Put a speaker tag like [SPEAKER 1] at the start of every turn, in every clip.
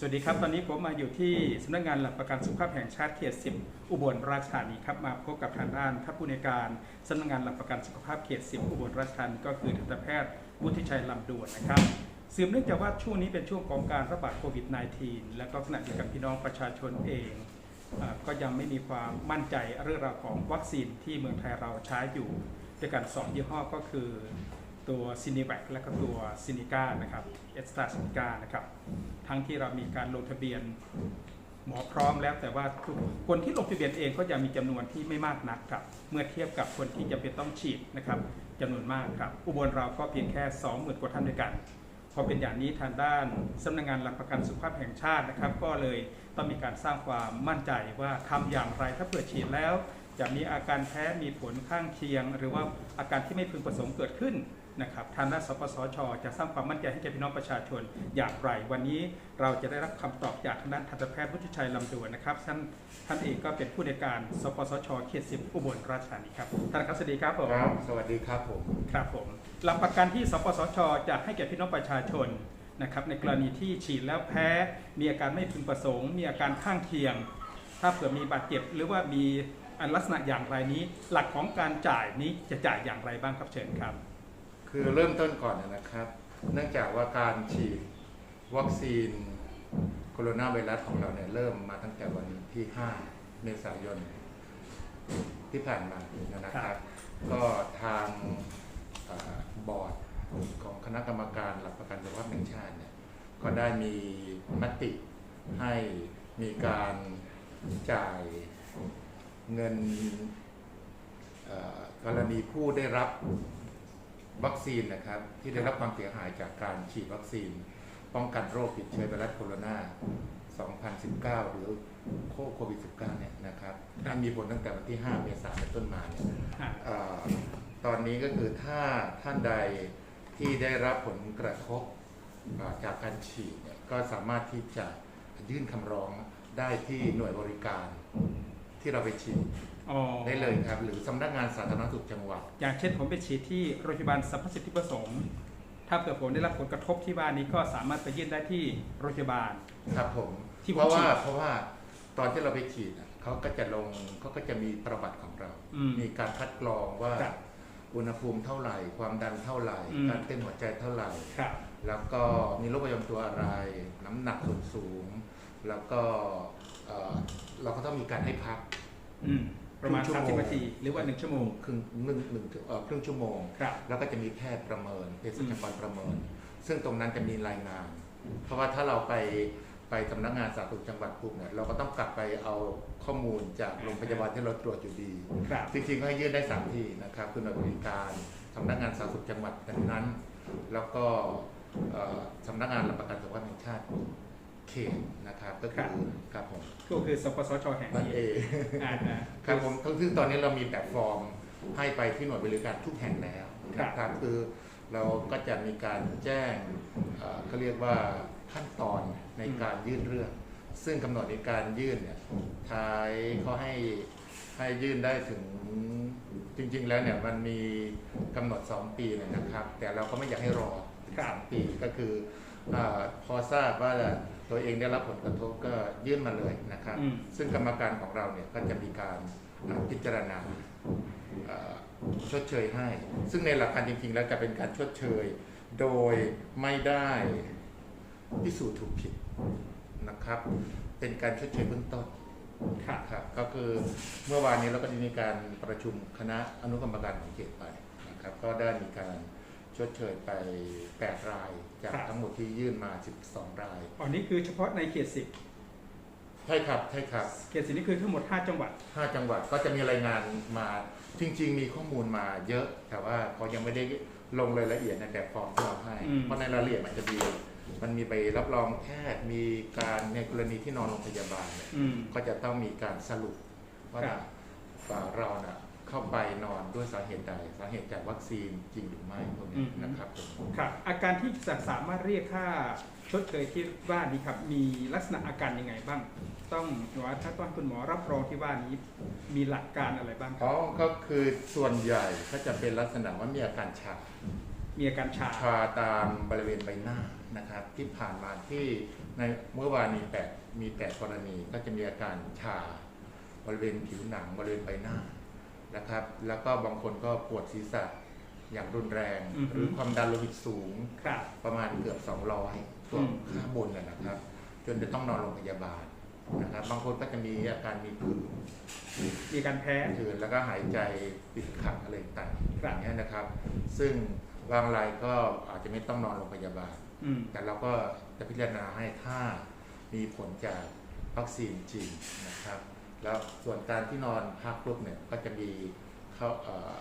[SPEAKER 1] สวัสดีครับ ตอนนี้ผมมาอยู่ที่สำนักงานหลักประกันสุขภาพแห่งชาติเขต 10 อุบลราชธานีครับมาพบกับทางด้านท่านผู้ในการสำนักงานหลักประกันสุขภาพเขต 10 อุบลราชธานีก็คือทันตแพทย์วุฒิชัยลำดวนนะครับสืบเนื่องจากว่าช่วงนี้เป็นช่วงของการระบาดโควิด -19 และก็ขณะเดียวกันพี่น้องประชาชนเองอก็ยังไม่มีความมั่นใจเรื่องราวของวัคซีนที่เมืองไทยเราใช้อยู่ ด้วยกันสองยี่ห้อก็คือ ตัวซินิแวคและก็ตัวซินิก้านะครับเอสตาซินิก้านะครับ ทั้งที่เรามีการลงทะเบียนหมอพร้อมแล้วแต่ว่าคนที่ลงทะเบียนเองก็ยังมีจำนวนที่ไม่มากนักครับ เมื่อเทียบกับคนที่จะเป็นต้องฉีดนะครับจำนวนมากครับ อุบลเราก็เพียงแค่ 20,000 กว่าท่านด้วยกัน พอเป็นอย่างนี้ทางด้านสำนักงานหลักประกันสุขภาพแห่งชาตินะครับ ก็เลยต้องมีการสร้างความมั่นใจว่าทำอย่างไรถ้าเผื่อฉีดแล้ว จะมีอาการแพ้มีผลข้างเคียง หรือว่าอาการที่ไม่พึงประสงค์เกิดขึ้น นะครับทางด้านสปสช จะสร้างความมั่นใจให้แก่พี่น้องประชาชนอย่างไร วันนี้เราจะได้รับคำตอบจากทางด้านทันตแพทย์พุทธิชัยลำดวนนะครับท่านท่านเองก็เป็นผู้ในวยการสปสชเขตสิบอุบลราชธานีครับท่านครับสวัสดีครับผม
[SPEAKER 2] ครับสวัสดีครับผม
[SPEAKER 1] ครับผมหลักประกันที่สปสช จะให้แก่พี่น้องประชาชนนะครับในกรณีที่ฉีดแล้วแพ้ มีอาการไม่พึงประสงค์ มีอาการข้างเคียง ถ้าเผื่อมีบาดเจ็บหรือว่ามีอันลักษณะอย่างไรนี้ หลักของการจ่ายนี้จะจ่ายอย่างไรบ้างครับเชิญครับ
[SPEAKER 2] คือเริ่มต้นก่อนนะครับ เนื่องจากว่าการฉีดวัคซีนโคโรนาไวรัสของเราเนี่ยเริ่มมาตั้งแต่วันที่ 5 เมษายนที่ผ่านมานะค
[SPEAKER 1] รั
[SPEAKER 2] รับก็ทางอบอร์ดของคณะกรรมการหลักประกันสุขภาพแห่งชาติเนี่ยก็ได้มีมติให้มีการจ่ายเงินกรณีผู้ได้รับ วัคซีนนะครับ ที่ได้รับความเสียหายจากการฉีดวัคซีน ป้องกันโรคติดเชื้อไวรัสโคโรนา2019 หรือโควิด -19 เนี่ยนะครับที่มีผลตั้งแต่วันที่ 5 เมษายนเป็นต้นมาเนี่ย
[SPEAKER 1] อ่า
[SPEAKER 2] เอ่อตอนนี้ก็คือถ้าท่านใดที่ได้รับผลกระทบเอ่อจากการฉีดเนี่ยก็สามารถที่จะยื่นคำร้องได้ที่หน่วยบริการที่เราไปฉีด
[SPEAKER 1] อ๋อ
[SPEAKER 2] ได้เลยครับ หรือสำนักงานสาธารณสุขจังหวัด
[SPEAKER 1] อย่างเช่นผมไปฉีดที่โรงพยาบาลสรรพสิทธิประสงค์ถ้าเผื่อผมได้รับผลกระทบที่ว่านี้ก็สามารถไปยื่นได้ที่โรงพยาบาล
[SPEAKER 2] ครับผม
[SPEAKER 1] ที่ผม
[SPEAKER 2] เพราะว่า
[SPEAKER 1] ฉีด
[SPEAKER 2] เพราะว่าตอนที่เราไปฉีดอะเขาก็จะลงเขาก็จะมีประวัติของเรา
[SPEAKER 1] อืม
[SPEAKER 2] มีการคัดกรองว่า
[SPEAKER 1] ครับ
[SPEAKER 2] อุณหภูมิเท่าไหร่ ความดันเท่าไหร่
[SPEAKER 1] อืม
[SPEAKER 2] การเต้นหัวใจเท่าไหร่
[SPEAKER 1] ครับ
[SPEAKER 2] แล้วก็มีโรคประจำตัวอะไร น้ำหนักส่วนสูง แล้วก็เอ่อเราก็ต้องมีการให้พัก
[SPEAKER 1] อืม ประมาณ
[SPEAKER 2] ครึ่งชั่วโมง
[SPEAKER 1] 30นาทีหรือว่า 1 ชั่วโมง
[SPEAKER 2] ครึ่งหนึ่งหนึ่งเอ่อครึ่งชั่วโมง
[SPEAKER 1] ครับ
[SPEAKER 2] แล้วก็จะมีแพทย์ประเมินเภสัชกรประเมิน ซึ่งตรงนั้นจะมีรายงาน เพราะว่าถ้าเราไปไปสำนักงานสาธารณสุขจังหวัดปุ๊บเนี่ยเราก็ต้องกลับไปเอาข้อมูลจากโรงพยาบาลที่เราตรวจอยู่ดี
[SPEAKER 1] ครับ
[SPEAKER 2] จริงๆก็ให้ยื่นได้สามที่นะครับคือหน่วยบริการสำนักงานสาธารณสุขจังหวัดนั้นๆแล้วก็เอ่อสำนักงานหลักประกันสุขภาพแห่งชาติ เขตนะครับก็คือครับผม
[SPEAKER 1] ก็คือสปสชแห่ง
[SPEAKER 2] นั่น
[SPEAKER 1] นี้
[SPEAKER 2] เอง
[SPEAKER 1] อ่าฮะ
[SPEAKER 2] ครับผมซึ่งตอนนี้เรามีแบบฟอร์มให้ไปที่หน่วยบริการทุกแห่งแล้ว
[SPEAKER 1] ครับ
[SPEAKER 2] นะครับคือเราก็จะมีการแจ้งเอ่อเขาเรียกว่าขั้นตอนในการยื่นเรื่อง ซึ่งกำหนดในการยื่นเนี่ยท้ายเขาให้ให้ยื่นได้ถึงจริง ๆ แล้วเนี่ยมันมีกำหนด 2 ปีเนี่ยนะครับ แต่เราก็ไม่อยากให้รอถึง
[SPEAKER 1] ครับ
[SPEAKER 2] สามปีก็คืออาพอทราบว่า ตัวเองได้รับผลกระทบก็ยื่นมาเลยนะครับ
[SPEAKER 1] อืม
[SPEAKER 2] ซึ่งกรรมการของเราเนี่ยก็จะมีการอ่าพิจารณาเอ่อชดเชยให้ ซึ่งในหลักการจริง ๆ แล้วจะเป็นการชดเชย โดยไม่ได้พิสูจน์ถูกผิดนะครับ เป็นการชดเชยเบื้องต้น
[SPEAKER 1] ครับ
[SPEAKER 2] ครับก็คือเมื่อวานนี้เราก็ได้มีการประชุมคณะอนุกรรมการของเขตไปนะครับ ก็ได้มีการ ชดเชยไป 8 ราย จาก
[SPEAKER 1] ครับ
[SPEAKER 2] ทั้งหมดที่ยื่นมา 12 ราย
[SPEAKER 1] อันนี้คือเฉพาะในเขตสิบ
[SPEAKER 2] ใช่ครับใช่ครับ
[SPEAKER 1] เขตสิบนี่คือทั้งหมด 5 จังหวัด
[SPEAKER 2] ห้าจังหวัดก็จะมีรายงานมาจริง ๆ มีข้อมูลมาเยอะ แต่ว่าเขายังไม่ได้ลงรายละเอียดในแบบฟอร์มที่เราให้
[SPEAKER 1] อืม
[SPEAKER 2] เพราะในรายละเอียดมันจะมีมันมีใบรับรองแพทย์มีการในกรณีที่นอนโรงพยาบาลเนี่ย
[SPEAKER 1] อืม
[SPEAKER 2] ก็จะต้องมีการสรุปว่า
[SPEAKER 1] ครับ
[SPEAKER 2] ว่าเราน่ะ เข้าไปนอนด้วยสาเหตุใดสาเหตุจากวัคซีนจริงหรือไม่พวกนี้นะครับผม
[SPEAKER 1] ครับอาการที่จะสามารถเรียกค่าชดเชยที่ว่านี้ครับมีลักษณะอาการยังไงบ้าง ต้องว่าถ้าต้องคุณหมอรับรองที่ว่านี้มีหลักการอะไรบ้างค
[SPEAKER 2] อ๋
[SPEAKER 1] รับ
[SPEAKER 2] อก็คือส่วนใหญ่ก็จะเป็นลักษณะว่ามีอาการชัก
[SPEAKER 1] มีอาการชา
[SPEAKER 2] ชาตามบริเวณใบหน้านะครับ ที่ผ่านมาที่ในเมื่อวานมีแปดมีแปดกรณีก็จะมีอาการชาบริเวณผิวหนังบริเวณใบหน้า นะครับ แล้วก็บางคนก็ปวดศีรษะอย่างรุนแรง
[SPEAKER 1] อือฮึ
[SPEAKER 2] หรือความดันโลหิตสูง
[SPEAKER 1] ครับ
[SPEAKER 2] ประมาณเกือบ 200ตัว
[SPEAKER 1] อืม
[SPEAKER 2] ข้างบนนะนะครับ จนจะต้องนอนโรงพยาบาลนะครับ บางคนก็จะมีอาการมีผื่น
[SPEAKER 1] มีการแพ้
[SPEAKER 2] ผื่นแล้วก็หายใจติดขัดอะไรต่างๆ
[SPEAKER 1] ครับ
[SPEAKER 2] อย่างนี้ยนะครับ ซึ่งบางรายก็อาจจะไม่ต้องนอนโรงพยาบาล
[SPEAKER 1] อืม
[SPEAKER 2] แต่เราก็จะพิจารณาให้ถ้ามีผลจากวัคซีนจริงนะครับ แล้วส่วนการที่นอนพักลุกเนี่ยก็จะมีเขาเอ่อ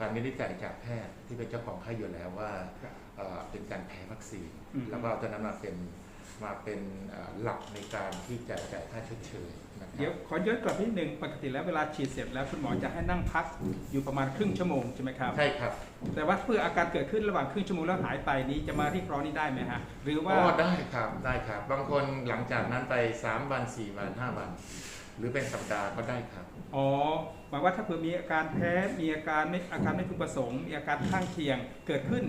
[SPEAKER 2] การวินิจฉัยจากแพทย์ที่เป็นเจ้าของไข้อยู่แล้วว่า
[SPEAKER 1] ครับ
[SPEAKER 2] เอ่อเป็นการแพ้วัคซีน
[SPEAKER 1] อืม
[SPEAKER 2] แล้วก็เอาตัวนั้นมาเป็นมาเป็นเอ่อหลักในการที่จะจ่ายค่าชดเชยนะค
[SPEAKER 1] เดี๋
[SPEAKER 2] รั
[SPEAKER 1] ยว
[SPEAKER 2] บ
[SPEAKER 1] ขอย้อนกลับนิดหนึ่งปกติแล้วเวลาฉีดเสร็จแล้วคุณหมอจะให้นั่งพักอยู่ประมาณครึ่งชั่วโมงใช่ไหมครับ
[SPEAKER 2] ใช่ครับ
[SPEAKER 1] แต่ว่าเพื่ออาการเกิดขึ้นระหว่างครึ่งชั่วโมงแล้วหายไปนี้จะมาเรียกร้องนี้ได้ไหมฮะหรือว่า
[SPEAKER 2] อ๋อได้ครับได้ครับ บางคนหลังจากนั้นไป 3 วัน 4 วัน 5 วัน หรือเป็นสัปดาห์ก็ได้ครับ
[SPEAKER 1] อ๋อหมายว่าถ้าเผื่อมีอาการแพ้มีอาการไม่อาการไม่พึงประสงค์มีอาการข้างเคียงเกิดขึ้น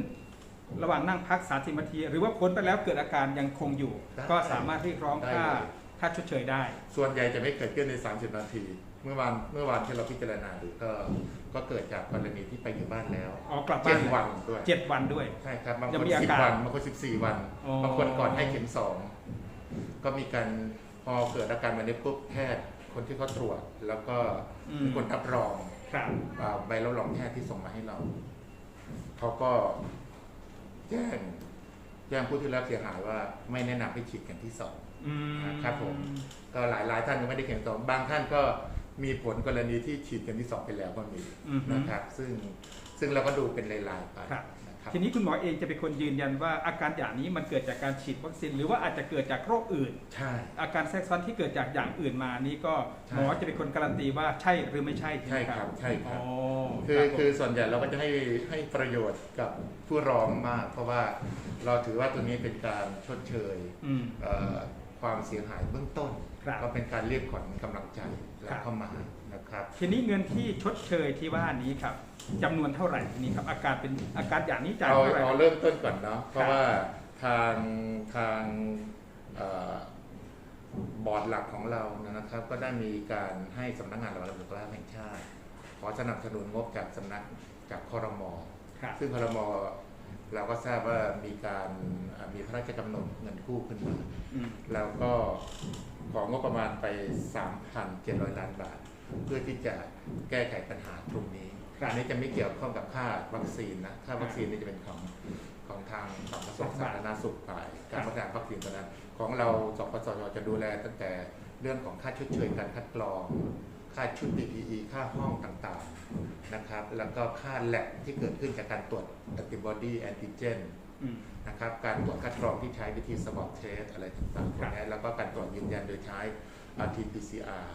[SPEAKER 1] ระหว่างนั่งพัก30นาทีหรือว่าพ้นไปแล้วเกิดอาการยังคงอยู่
[SPEAKER 2] ได้
[SPEAKER 1] ก็สามารถเรียกร้องค่า
[SPEAKER 2] ได้เลย
[SPEAKER 1] ค่าชดเชยได้
[SPEAKER 2] ส่วนใหญ่จะไม่เกิดขึ้นใน 30 นาที เมื่อวานเมื่อวานที่เราพิจารณาดูก็ก็เกิดจากกรณีที่ไปอยู่บ้านแล้ว
[SPEAKER 1] อ๋อกลับ
[SPEAKER 2] เจ็
[SPEAKER 1] บ้า
[SPEAKER 2] ด
[SPEAKER 1] น
[SPEAKER 2] วันด้วย
[SPEAKER 1] เจ็ดวันด้วย
[SPEAKER 2] ใช่ครับบาง
[SPEAKER 1] ยั
[SPEAKER 2] ค
[SPEAKER 1] ง
[SPEAKER 2] น
[SPEAKER 1] มีอา
[SPEAKER 2] สิบ
[SPEAKER 1] การ
[SPEAKER 2] วันบางคนสิบสี่วัน
[SPEAKER 1] อ๋อ
[SPEAKER 2] บางคนก่อนให้เข็มสองก็มีการพอเกิดอาการแบบนี้ปุ๊บแพทย์ คนที่เขาตรวจแล้วก็
[SPEAKER 1] อืม
[SPEAKER 2] เป็นคนรับรอง
[SPEAKER 1] ครับ
[SPEAKER 2] อ่าใบรับรองแพทย์ที่ส่งมาให้เราเขาก็แจ้งแจ้งผู้ที่รับเสียหายว่าไม่แนะนำให้ฉีดเข็มที่สอง
[SPEAKER 1] อืม
[SPEAKER 2] ครับผม ก็หลายหลายท่านยังไม่ได้เข็มสองบางท่านก็ มีผลกรณีที่ฉีดเข็มที่สองไปแล้วก็มี
[SPEAKER 1] อืม
[SPEAKER 2] นะครับ ซึ่งซึ่งเราก็ดูเป็นรายๆไป
[SPEAKER 1] ครับ
[SPEAKER 2] นะครับ
[SPEAKER 1] ทีนี้คุณหมอเองจะเป็นคนยืนยันว่าอาการอย่างนี้มันเกิดจากการฉีดวัคซีนหรือว่าอาจจะเกิดจากโรคอื่น
[SPEAKER 2] ใช่
[SPEAKER 1] อาการแทรกซ้อนที่เกิดจากอย่างอื่นมานี่ก็
[SPEAKER 2] ใช่
[SPEAKER 1] หมอจะเป็นคนการันตีว่าใช่หรือไม่ใช่ไหม
[SPEAKER 2] ใช่ครับใช่ครับ
[SPEAKER 1] อ๋อ
[SPEAKER 2] คือ
[SPEAKER 1] รับผม
[SPEAKER 2] คือส่วนใหญ่เราก็จะให้ให้ประโยชน์กับผู้ร้องมาก เพราะว่าเราถือว่าตัวนี้เป็นการชดเชย
[SPEAKER 1] อืม
[SPEAKER 2] เอ่อความเสียหายเบื้องต้น
[SPEAKER 1] ครับ
[SPEAKER 2] ก็เป็นการเรียกขวัญกำลังใจและ
[SPEAKER 1] ครับ
[SPEAKER 2] เข้ามานะครับ
[SPEAKER 1] ทีนี้เงินที่ชดเชยที่ว่านี้ครับจำนวนเท่าไหร่ทีนี้ครับ อาการเป็นอาการอย่างนี้จ่าย
[SPEAKER 2] เอา
[SPEAKER 1] เท่าไหร่
[SPEAKER 2] เอาเริ่มต้นก่อนเนาะเพ
[SPEAKER 1] ครั
[SPEAKER 2] ราะ
[SPEAKER 1] บ
[SPEAKER 2] ว่าทางทางเอ่อบอร์ดหลักของเรานะครับ ก็ได้มีการให้สำนักงานระบาดสุขภาพแห่งชาติ ขอสนับสนุนงบจากสำนักจากคอรมอ
[SPEAKER 1] ครับ
[SPEAKER 2] ซึ่งคอรมอเราก็ทราบว่ามีการอ่ามีพระราชกำหนดเงินกู้ขึ้นมา
[SPEAKER 1] อืม
[SPEAKER 2] แล้วก็ ของงบประมาณไป 3,700 ล้านบาท เพื่อที่จะแก้ไขปัญหาตรงนี้
[SPEAKER 1] ครับ
[SPEAKER 2] อันนี้จะไม่เกี่ยวข้องกับค่าวัคซีนนะ ค่าวัคซีนนี่จะเป็นของของทางของกระทรวงสาธารณสุขฝ่ายการพัฒนาวัคซีนตัวนั้น ของเราสปสชจะดูแลตั้งแต่เรื่องของค่าชดเชยการคัดกรอง ค่าชุด PPE ค่าห้องต่างๆนะครับ แล้วก็ค่าแลบที่เกิดขึ้นจากการตรวจ antibody antigen
[SPEAKER 1] อืม
[SPEAKER 2] นะครับการตรวจคัดกรองที่ใช้วิธี swab test อะไรต่างๆพวกนี้แล้วก็การตรวจยืนยันโดยใช้ RT-PCR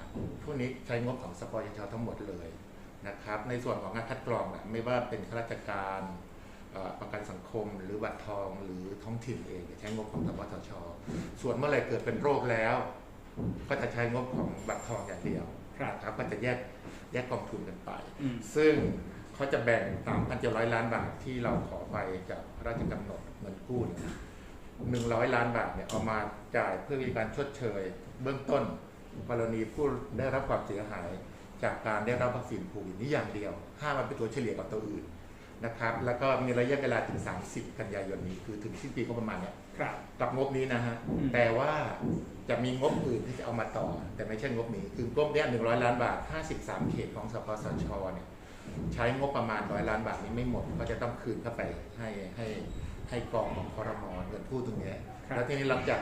[SPEAKER 2] พวกนี้ใช้งบของสปอยชทั้งหมดเลยนะครับในส่วนของการคัดกรองนะไม่ว่าเป็นข้าราชการเอ่อประกันสังคม หรือบัตรทองหรือท้องถิ่นเองใช้งบของสปสชส่วนเมื่อไหร่เกิดเป็นโรคแล้ว ก็จะใช้งบของบัตรทองอย่างเดียว
[SPEAKER 1] ครับ
[SPEAKER 2] นะครับก็จะแยกแยกกองทุนกันไป
[SPEAKER 1] อืม
[SPEAKER 2] ซึ่ง เขาจะแบ่ง 3,700 ล้านบาทที่เราขอไปจากพระราชกำหนดเงินกู้เนี่ย100 ล้านบาทเนี่ยเอามาจ่ายเพื่อมีการชดเชย เบื้องต้นกรณีผู้ได้รับความเสียหายจากการได้รับวัคซีนโควิดนี้อย่างเดียวห้ามมันเป็นตัวเฉลี่ยกับตัวอื่นนะครับ แล้วก็มีระยะเวลาถึง 30 กันยายนนี้ คือถึงสิ้นปีก็ประมาณเนี้ย
[SPEAKER 1] ครับ
[SPEAKER 2] กับงบนี้นะฮะ
[SPEAKER 1] อืม
[SPEAKER 2] แต่ว่าจะมีงบอื่นที่จะเอามาต่อ แต่ไม่ใช่งบนี้ คืองบเนี้ย100ล้านบาท 53 เขตของสปสชเนี่ย ใช้งบประมาณ100ล้านบาทนี้ไม่หมด ก็จะต้องคืนเข้าไปให้ให้ให้กองของคอรมอเงินกู้ตรงเนี้ย
[SPEAKER 1] ครับ
[SPEAKER 2] แล้วทีนี้หลังจาก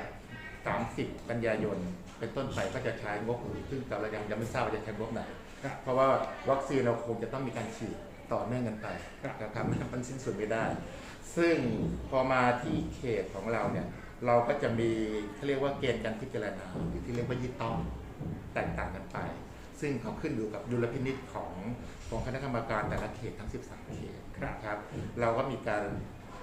[SPEAKER 2] 30 กันยายน เป็นต้นไปก็จะใช้งบอื่นซึ่งแต่เรายังยังไม่ทราบว่าจะใช้งบไหน
[SPEAKER 1] ครับ
[SPEAKER 2] เพราะว่าวัคซีนเราคงจะต้องมีการฉีดต่อเนื่องกันไป
[SPEAKER 1] ครับ
[SPEAKER 2] นะครับมันสิ้นสุดไม่ได้ ซึ่งพอมาที่เขตของเราเนี่ยเราก็จะมีเขาเรียกว่าเกณฑ์การพิจารณาหรือที่เรียกว่ายึดต้องแตกต่างกันไป ซึ่งเขาขึ้นอยู่กับดุลพินิษของของคณะกรรมการแต่ละเขตทั้ง 13 เขต
[SPEAKER 1] ครับ
[SPEAKER 2] นะครับ เราก็มีการ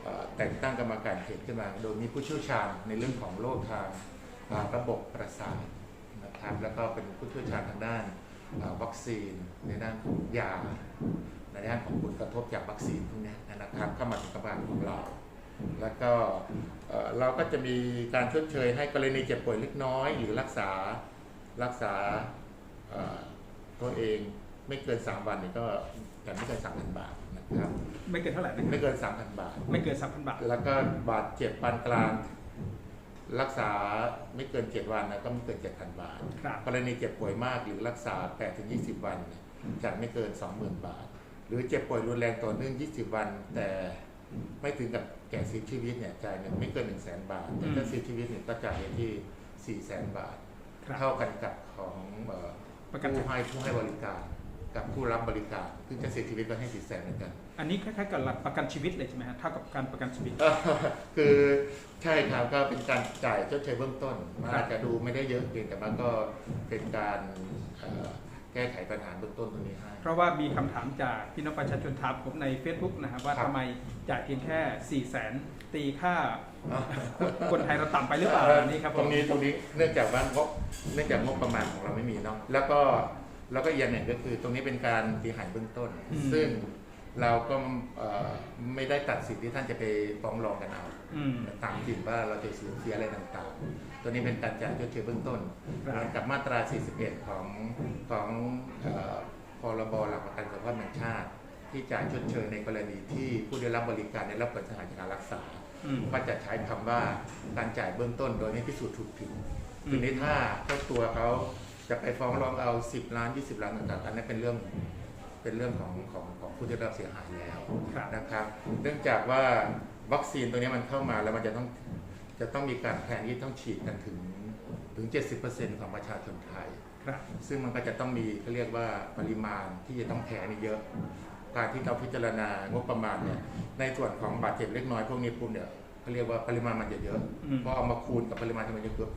[SPEAKER 2] เอ่อแต่งตั้งกรรมการเขตขึ้นมา โดยมีผู้เชี่ยวชาญในเรื่องของโรคทางเอ่อระบบประสาทนะครับ แล้วก็เป็นผู้เชี่ยวชาญทางด้านเอ่อวัคซีนในด้านของยาในด้านของผลกระทบจากวัคซีนพวกเนี้ยนะครับ เข้ามาถึงกระบวนของเรา แล้วก็เอ่อเราก็จะมีการชดเชยให้กรณีเจ็บป่วยเล็กน้อย หรือรักษารักษาเอ่อ ตัวเองไม่เกิน 3 วันนี่ก็แต่ไม่เกิน3,000 บาทนะครับ
[SPEAKER 1] ไม่เกินเท่าไหร่นะ
[SPEAKER 2] ไม่เกิน 3,000 บาท
[SPEAKER 1] ไม่เกินสามพันบาท
[SPEAKER 2] แล้วก็บาดเจ็บปานกลาง รักษาไม่เกิน 7 วันนะก็ไม่เกิน 7,000 บาท
[SPEAKER 1] ครับ
[SPEAKER 2] กรณีเจ็บป่วยมากหรือรักษา 8-20 วันเนี่ยจะไม่เกิน 20,000 บาท หรือเจ็บป่วยรุนแรงต่อเนื่อง 20 วัน แต่ไม่ถึงกับแก่เสียชีวิตเนี่ยจ่ายเนี่ยไม่เกิน 1 0 0 0 0แบาท แต่ถ้าเสียชีวิตเนี่ยก็จ่ายที่ 4 0 0 0 0 0 บาท
[SPEAKER 1] ครับ
[SPEAKER 2] เท่ากันกับของเอ่อ
[SPEAKER 1] ประกัน
[SPEAKER 2] ผู้ให้ผู้ให้บริการ กับผู้รับบริการซึ่งจะเสียชีวิตก็ให้4 0 0 0 0 0เหมือนกัน
[SPEAKER 1] อันนี้คล้ายๆกับหลักประกันชีวิตเลยใช่ไหมฮะเท่ากับการประกันชีวิต
[SPEAKER 2] เอ่อคือใช่ครับก็เป็นการจ่ายชดเชยเบื้องต้นมัน
[SPEAKER 1] ครับ
[SPEAKER 2] อาจจะดูไม่ได้เยอะเพียงแต่มันก็เป็นการเอ่อ แก้ไขปัญหาเบื้องต้นตรงนี้ให้
[SPEAKER 1] เพราะว่ามีคำถามจากพี่น้องประชาชนถามผมใน Facebook นะครับว่า
[SPEAKER 2] ครับ
[SPEAKER 1] ทำไมจ่ายเพียงแค่4ี่แสนตีค่า คนไทยเราต่ำไปหรือเปล่าอันนี้ครับผม
[SPEAKER 2] ตรงนี้ตรงนี้เนื่องจากว่างบเนื่องจากงบประมาณของเราไม่มีเนาะแล้วก็แล้วก็อีกอย่างหนึ่งก็คือตรงนี้เป็นการตีหายเบื้องต้น
[SPEAKER 1] อืม
[SPEAKER 2] ซึ่งเราก็เอ่อไม่ได้ตัดสิทธิ์ที่ท่านจะไปฟ้องร้องกันเอา
[SPEAKER 1] อืม
[SPEAKER 2] ตามจริงว่าเราจะสูญเสียอะไรต่างๆ ตัวนี้เป็นการจ่ายชดเชยเบื้องต้น
[SPEAKER 1] ครับ
[SPEAKER 2] เหมือนกับมาตรา 41 ของของเอ่อพรบหลักประกันสุขภาพแห่งชาติ ที่จ่ายชดเชยในกรณีที่ผู้ได้รับบริการได้รับผลเสียหายจากการรักษา
[SPEAKER 1] อืม
[SPEAKER 2] ก็จะใช้คำว่าการจ่ายเบื้องต้นโดยไม่พิสูจน์ถูกผิด
[SPEAKER 1] อืม
[SPEAKER 2] ทีนี้ถ้าเจ้าตัวเขาจะไปฟ้องร้องเอา 10 ล้าน 20 ล้านต่างๆอันนั้นเป็นเรื่องเป็นเรื่องของของของผู้ได้รับเสียหายแล้ว
[SPEAKER 1] ครับ
[SPEAKER 2] นะครับ เนื่องจากว่าวัคซีนตัวนี้มันเข้ามาแล้วมันจะต้อง จะต้องมีการแพลนที่ต้องฉีดกันถึงถึง 70%ของประชาชนไทย
[SPEAKER 1] ครับ
[SPEAKER 2] ซึ่งมันก็จะต้องมีเขาเรียกว่าปริมาณที่จะต้องแพ้นี่เยอะ การที่เราพิจารณางบประมาณเนี่ยในส่วนของบาดเจ็บเล็กน้อยพวกนี้ปุ๊บเนี่ยเขาเรียกว่าปริมาณมันจะเยอะ
[SPEAKER 1] อืม
[SPEAKER 2] พอเอามาคูณกับปริมาณที่มันเยอะปุ๊บ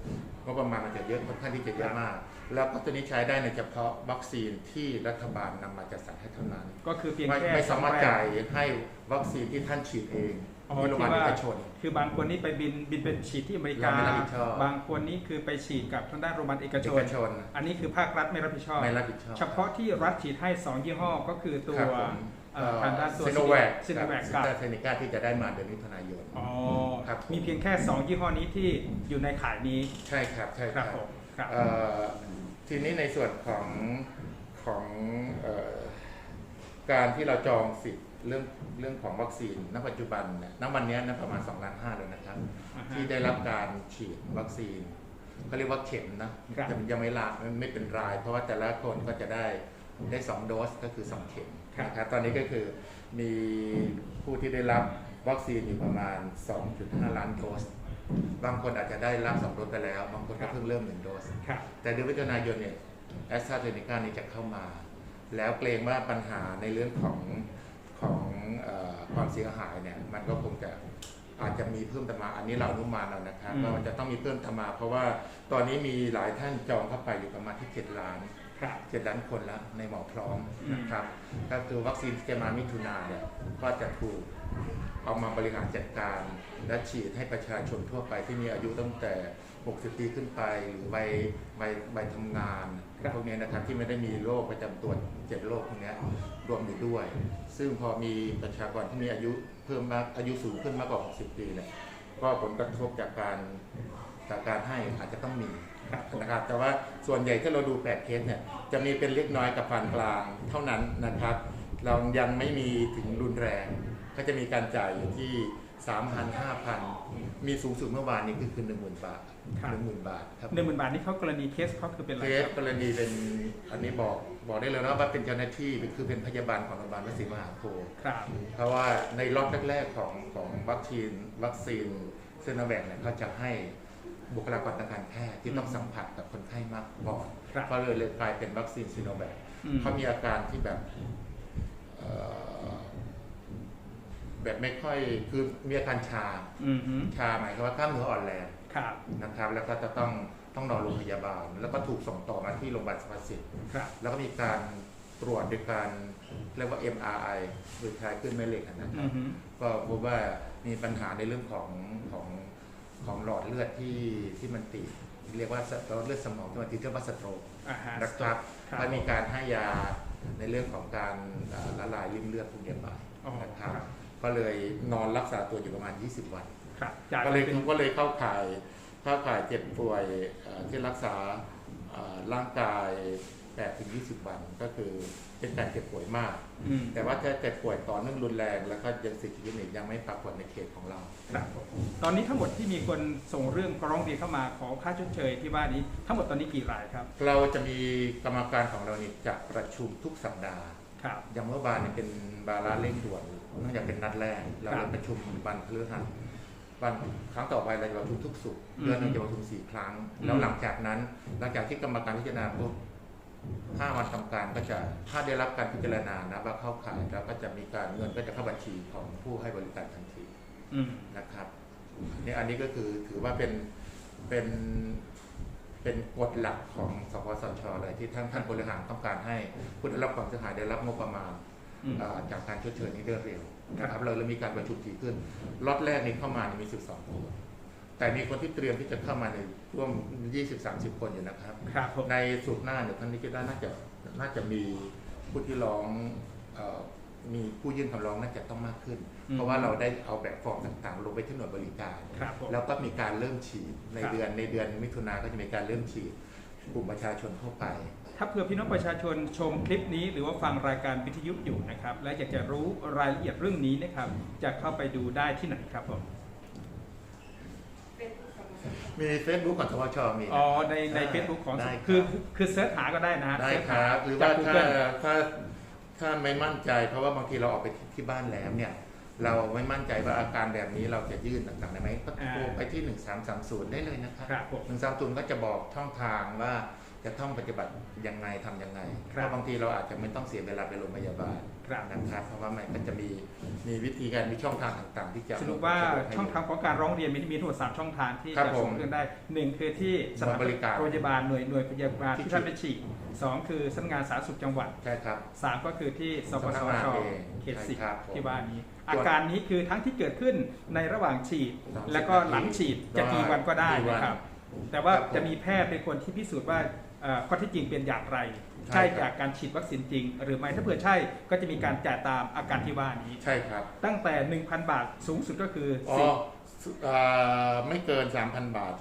[SPEAKER 2] งบประมาณมันจะเยอะค่อนข้างที่จะเยอะมาก แล้วก็ตัวนี้ใช้ได้ในเฉพาะวัคซีนที่รัฐบาลนำมาจัดสรรให้เท่านั้น
[SPEAKER 1] ก็คือเพียง
[SPEAKER 2] ไม่
[SPEAKER 1] แค่
[SPEAKER 2] ไม่สามารถ
[SPEAKER 1] สองแบ
[SPEAKER 2] จ่ายให้วัคซีนที่ท่านฉีดเอง
[SPEAKER 1] อ๋อ
[SPEAKER 2] ที่โรงพยาบาล
[SPEAKER 1] ที่
[SPEAKER 2] เอ
[SPEAKER 1] ว่า
[SPEAKER 2] กชน
[SPEAKER 1] คือบางคนนี่ไปบินบินเป็นฉีดที่อเมริกา
[SPEAKER 2] เราไม่รับผิดชอบ
[SPEAKER 1] บางคนนี่คือไปฉีดกับทางด้านโรงพยาบาลเอกช
[SPEAKER 2] เอน กชน
[SPEAKER 1] อันนี้คือภาครัฐไม่รับผิดชอบ
[SPEAKER 2] ไม่รับผิดชอบ
[SPEAKER 1] เฉพาะที่รัฐฉีดให้ 2 ยี่ห้อก็คือตัว
[SPEAKER 2] ครับผม
[SPEAKER 1] เอ่อทางด้านตัว
[SPEAKER 2] ซีโนแวค
[SPEAKER 1] ซิโนแวค
[SPEAKER 2] ซิ
[SPEAKER 1] กับ
[SPEAKER 2] ตาเซนิก้าที่จะได้มาเดือนมิถุนายน
[SPEAKER 1] อ๋อ
[SPEAKER 2] ครับ
[SPEAKER 1] มีเพียงแค่ 2 ยี่ห้อนี้ที่อยู่ในขายนี้
[SPEAKER 2] ใช่ครับใช่
[SPEAKER 1] ค
[SPEAKER 2] ค
[SPEAKER 1] รั
[SPEAKER 2] รั
[SPEAKER 1] บบผมครับ
[SPEAKER 2] เอ่อทีนี้ในส่วนของของเอ่อ การที่เราจองสิทธิ์เรื่องเรื่องของวัคซีนณปัจจุบันเนี่ยณวันนี้นะประมาณ2ล้านห้าเลยนะครับ
[SPEAKER 1] อ่าฮะ
[SPEAKER 2] ที่ได้รับการฉีดวัคซีนเขาเรียกว่าเข็มนะครับแต่ยังไม่ลาไม่เป็นราย เพราะว่าแต่ละคนก็จะได้ได้สองโดสก็คือสองเข็ม
[SPEAKER 1] ครับ
[SPEAKER 2] นะครับตอนนี้ก็คือมีผู้ที่ได้รับวัคซีนอยู่ประมาณ 2.5 ล้านโดส บางคนอาจจะได้รับสองโดสไปแล้ว บางคนก็เพิ่งเริ่มหนึ่งโดส
[SPEAKER 1] ครับ
[SPEAKER 2] แต่เดือนมิถุนายนเนี่ยแอสตราเซเนกานี่จะเข้ามา แล้วเกรงว่าปัญหาในเรื่องของของเออความเสียหายเนี่ยมันก็คงจะอาจจะมีเพิ่มตามมาอันนี้เราอนุมานเอานะครับ
[SPEAKER 1] อืม
[SPEAKER 2] ว่ามันจะต้องมีเพิ่มตามมา เพราะว่าตอนนี้มีหลายท่านจองเข้าไปอยู่ประมาณที่7ล้าน
[SPEAKER 1] ครับ
[SPEAKER 2] เจ็ดล้านคนแล้วในหมอพร้อม
[SPEAKER 1] อืม
[SPEAKER 2] นะครับก็คือวัคซีนที่จะมามิถุนาเนี่ยก็จะถูกเอามาบริหารจัดการ และฉีดให้ประชาชนทั่วไปที่มีอายุตั้งแต่ 60 ปีขึ้นไปหรือใบใบใบทำงาน
[SPEAKER 1] ครับ
[SPEAKER 2] พวกนี้นะครับที่ไม่ได้มีโรคประจำตัวเจ็ดโรคพวกนี้รวมอยู่ด้วย ซึ่งพอมีประชากรที่มีอายุเพิ่มมากอายุสูงขึ้นมากกว่า 60 ปีเนี่ยก็ผลกระทบจากการจากการให้อาจจะต้องมี
[SPEAKER 1] ครับผม
[SPEAKER 2] นะครับแต่ว่าส่วนใหญ่ที่เราดู8เคสเนี่ยจะมีเป็นเล็กน้อยกับปานกลางเท่านั้นนะครับ เรายังไม่มีถึงรุนแรง ก็จะมีการจ่ายอยู่ที่ 3,000 5,000มีสูงสุดเมื่อวานนี้คือคือ10,000บาท
[SPEAKER 1] ครับ
[SPEAKER 2] 10,000บาทครับ
[SPEAKER 1] หนึ่งหมื่นบาทนี่เขากรณีเคสเขาคือเป็นอะไร
[SPEAKER 2] เค
[SPEAKER 1] ค
[SPEAKER 2] ส
[SPEAKER 1] รับ
[SPEAKER 2] กรณีเป็นอันนี้บอกบอกได้เลยนะว่าเป็นเจ้าหน้าที่คือเป็นพยาบาลของโรงพยาบาลวชิรมหาโพธิ์
[SPEAKER 1] ครับ
[SPEAKER 2] เพราะว่าในล็อตแรกๆของของวัคซีนวัคซีนเซโนแวคเนี่ยเขาจะให้บุคลากรทางการแพทย์ที่ต้องสัมผัสกับคนไข้มากก่อน
[SPEAKER 1] ครับ
[SPEAKER 2] ก็เลยเลยกลายเป็นวัคซีนซีโนแวค
[SPEAKER 1] อืม
[SPEAKER 2] เขามีอาการที่แบบเอ่อ แบบไม่ค่อยคือมีอาการชา
[SPEAKER 1] อืมฮึ
[SPEAKER 2] ชาหมายความว่ากล้ามเนื้ออ่อนแรง
[SPEAKER 1] ครับ
[SPEAKER 2] นะครับ แล้วก็จะต้องต้องนอนโรงพยาบาล แล้วก็ถูกส่งต่อมาที่โรงพยาบาลสรรพสิทธิ์
[SPEAKER 1] ครับ
[SPEAKER 2] แล้วก็มีการตรวจด้วยการเรียกว่า MRI หรือคลายขึ้นแม่เหล็กนะค
[SPEAKER 1] อื
[SPEAKER 2] รับ
[SPEAKER 1] มฮึ
[SPEAKER 2] ก็พบว่ามีปัญหาในเรื่องของของของหลอดเลือดที่ที่มันตีบเรียกว่าหลอดเลือดสมองที่มันตีบเรียกว่าสโตรก
[SPEAKER 1] อ่าฮะ
[SPEAKER 2] นะครับ
[SPEAKER 1] ครับ
[SPEAKER 2] ก็มีการให้ยาในเรื่องของการอ่าละลายริ่มเลือดพวกนี้ไป
[SPEAKER 1] อ๋อ
[SPEAKER 2] นะครับ
[SPEAKER 1] ครับ
[SPEAKER 2] ก็เลยนอนรักษาตัวอยู่ประมาณ 20 วัน
[SPEAKER 1] ครับจาก
[SPEAKER 2] ก็เลย
[SPEAKER 1] เป็น
[SPEAKER 2] ก็เลยเข้าข่ายเข้าข่ายเจ็บป่วยเอ่อที่รักษาเอ่อร่างกาย8ถึง20 วันก็คือเป็นการเจ็บป่วยมาก
[SPEAKER 1] อืม
[SPEAKER 2] แต่ว่าถ้าเจ็บป่วยต่อเนื่องรุนแรงแล้วก็ยังเสียชีวิตเนี่ยยังไม่ปรากฏในเขตของเรา
[SPEAKER 1] ครับผมตอนนี้ทั้งหมดที่มีคนส่งเรื่องร้องเรียนเข้ามาขอค่าชดเชยที่ว่านี้ทั้งหมดตอนนี้กี่รายครับ
[SPEAKER 2] เราจะมีกรรมการของเราเนี่ยจะประชุมทุกสัปดาห์
[SPEAKER 1] ครับ
[SPEAKER 2] อย่างเมื่อวานเนี่ยเป็นบาระเร่งด่วนเนื่องจากเป็นนัดแรก เรา
[SPEAKER 1] ครั
[SPEAKER 2] จะ
[SPEAKER 1] บ
[SPEAKER 2] ประชุมวันพฤหัสวันครั้งต่อไปเราจะประชุมทุกศุกร์
[SPEAKER 1] อืม
[SPEAKER 2] เดือนหนึงจะประชุมสี่ครั้ง
[SPEAKER 1] อืม
[SPEAKER 2] แล้วหลังจากนั้นหลังจากที่กรรมการพิจารณาปุ๊บห้าวันทำการก็จะถ้าได้รับการพิจารณานะว่าเข้าข่ายแล้วก็จะมีการเงินก็จะเข้าบัญชีของผู้ให้บริการทันที
[SPEAKER 1] อืม
[SPEAKER 2] นะครับนี่อันนี้ก็คือถือว่าเป็นเป็นเป็นกฎหลักของสปสชเลยที่ท่านท่านบริหารต้องการให้ผู้ได้รับความเสียหายได้รับงบประมาณ
[SPEAKER 1] อืม
[SPEAKER 2] เอ่อ จากการชดเชยนี้ได้เร็วนะค
[SPEAKER 1] ครั
[SPEAKER 2] รับบเราเลยมีการประชุมถี่ขึ้นล็อตแรกนี้เข้ามานี่มี 12 คนแต่มีคนที่เตรียมที่จะเข้ามาในร่วม 20-30 คนอยู่นะครับ
[SPEAKER 1] ครับผม
[SPEAKER 2] ในสุดหน้าเนี่ยท่านนี้ก็ได้น่าจะน่าจะมีผู้ที่ร้องเออมีผู้ยื่นคำร้องน่าจะต้องมากขึ้น
[SPEAKER 1] อืม
[SPEAKER 2] เพราะว่าเราได้เอาแบบฟอร์มต่างๆ ลงไปที่หน่วยบริการ
[SPEAKER 1] ครับผม
[SPEAKER 2] แล้วก็มีการเริ่มฉีดใน
[SPEAKER 1] ครับ
[SPEAKER 2] เดือนในเดือนมิถุนาก็จะมีการเริ่มฉีดกลุ่มประชาชนทั่วไป
[SPEAKER 1] ถ้าเผื่อพี่น้องประชาชนชมคลิปนี้ หรือว่าฟังรายการวิทยุอยู่นะครับ และอยากจะรู้รายละเอียดเรื่องนี้นะครับ จะเข้าไปดูได้ที่ไหนครับผม
[SPEAKER 2] มี Facebook ของสวชมีนะ
[SPEAKER 1] อ๋อในในเฟซบุ๊กของ
[SPEAKER 2] ได้ครับ
[SPEAKER 1] คือคือคือเสิร์ชหาก็ได้นะฮะ
[SPEAKER 2] ได้
[SPEAKER 1] เสิร์ช
[SPEAKER 2] ค
[SPEAKER 1] หา
[SPEAKER 2] รับหรือ
[SPEAKER 1] จา
[SPEAKER 2] ว่ากถ้า
[SPEAKER 1] Google
[SPEAKER 2] ถ้าถ้าไม่มั่นใจ เพราะว่าบางทีเราออกไปที่บ้านแล้วเนี่ย เราไม่มั่นใจว่าอาการแบบนี้เราจะยื่นต่างๆได้ไหมก็โทรไปที่ 1330 ได้เลยนะครับ
[SPEAKER 1] ครับผม
[SPEAKER 2] 130 ก็จะบอกช่องทางว่า จะต้องปฏิบัติยังไงทำยังไง
[SPEAKER 1] ค
[SPEAKER 2] เพ
[SPEAKER 1] รับ
[SPEAKER 2] ราะบางทีเราอาจจะไม่ต้องเสียเวลาไปโรงพยาบาล
[SPEAKER 1] ครับ
[SPEAKER 2] นะครับ เพราะว่ามันก็จะมีมีวิธีการมีช่องทางต่างๆ ที่จะ
[SPEAKER 1] สรุปว่า
[SPEAKER 2] สะดกให้
[SPEAKER 1] ช่องทางของการร้องเรียนมีมีทั้งหมดสามช่องทางที่
[SPEAKER 2] ครับ
[SPEAKER 1] จะ
[SPEAKER 2] ผม
[SPEAKER 1] ส่งเรื่องได้หนึ่งคือที่สถาน
[SPEAKER 2] บริการ
[SPEAKER 1] โรงพยาบาลหน่วยหน่วยพยาบาล
[SPEAKER 2] ที่
[SPEAKER 1] ที่ท่านไปฉีดสองคือสำนักงานสาธารณสุขจังหวัด
[SPEAKER 2] ใช่ครับ
[SPEAKER 1] สามก็คือที่สปส
[SPEAKER 2] สำนัก
[SPEAKER 1] ช
[SPEAKER 2] งานเอง
[SPEAKER 1] เขต
[SPEAKER 2] ใช่
[SPEAKER 1] สิบ
[SPEAKER 2] ครับผม
[SPEAKER 1] ที่ว่านี้
[SPEAKER 2] ส่วน
[SPEAKER 1] อาการนี้คือทั้งที่เกิดขึ้นในระหว่างฉีด
[SPEAKER 2] สามสิบ
[SPEAKER 1] แล้วก็หลังฉีดจะกี่วันก็ได้
[SPEAKER 2] กี่วัน
[SPEAKER 1] นะครับแต่ว่า
[SPEAKER 2] ครับผม
[SPEAKER 1] จะมีแพทย์เป็นคนที่พิสูจน์ว่าเอ่อ ข้อเที่จริงเป็นอย่างไร
[SPEAKER 2] ใช่
[SPEAKER 1] ใช่
[SPEAKER 2] ครับ
[SPEAKER 1] จากการฉีดวัคซีนจริง หรือไม่ถ้าเผื่อใช่ก็จะมีการจ่ายตามอาการที่ว่านี้
[SPEAKER 2] ใช่ครับ
[SPEAKER 1] ตั้งแต่ 1,000 บาทสูงสุดก็คือ
[SPEAKER 2] อ๋อ
[SPEAKER 1] สี่
[SPEAKER 2] สุเอ่อไม่เกิน 3,000 บาท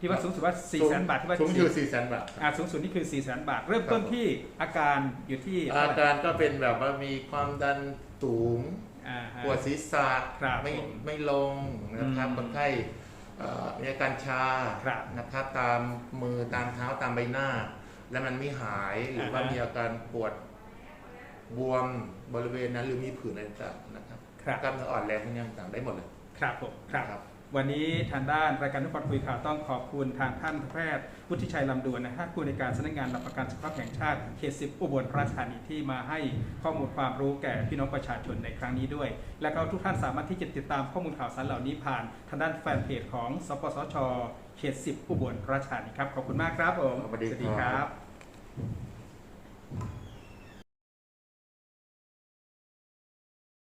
[SPEAKER 1] ที่ว่าสูงสุดว่า4 0 0 0 0 0บาทที่ว่า
[SPEAKER 2] สูง
[SPEAKER 1] ฉี
[SPEAKER 2] สุ
[SPEAKER 1] ด
[SPEAKER 2] ด4 0 0 0 0บาท
[SPEAKER 1] อ่าสูงสุดนี่คือ4 0 0 0 0 0บาท เริ่มต้น
[SPEAKER 2] ครับ
[SPEAKER 1] ที่อาการอยู่ที่
[SPEAKER 2] อา
[SPEAKER 1] เท่าไหร่
[SPEAKER 2] การก็เป็นแบบว่ามีความดันสูง
[SPEAKER 1] อ่าฮะ
[SPEAKER 2] ปวดศีรษะ
[SPEAKER 1] ครับ
[SPEAKER 2] ไม่
[SPEAKER 1] ผม
[SPEAKER 2] ไม่ลงนะครับ
[SPEAKER 1] อืม
[SPEAKER 2] คนไข้เอ่อ มีอาการชา
[SPEAKER 1] ครับ
[SPEAKER 2] นะครับตามมือตามเท้าตามใบหน้า แล้วมันไม่หายหรือว่า
[SPEAKER 1] อ่าฮะ
[SPEAKER 2] มีอาการปวดบวมบริเวณนั้นหรือมีผื่นอะไรต่างๆนะครับ
[SPEAKER 1] ครับ
[SPEAKER 2] กล้ามเนื้ออ่อนแรงพวกนี้ต่างๆได้หมดเลย
[SPEAKER 1] ครับผมครับ
[SPEAKER 2] ครับ
[SPEAKER 1] วันนี้ทางด้านรายการทุกคนคุยข่าวต้องขอบคุณทางท่านแพทย์วุฒิชัยลำดวนนะฮะผู้ในวยการสำนักงานหลักประกันสุขภาพแห่งชาติเขตสิบอุบลราชธานีที่มาให้ข้อมูลความรู้แก่พี่น้องประชาชนในครั้งนี้ด้วย และก็ทุกท่านสามารถที่จะติดตามข้อมูลข่าวสารเหล่านี้ผ่านทางด้านแฟนเพจของสปสชเขตสิบอุบลราชธานีครับขอบคุณมากครับผม
[SPEAKER 2] สวัสดีครับ
[SPEAKER 1] ครับ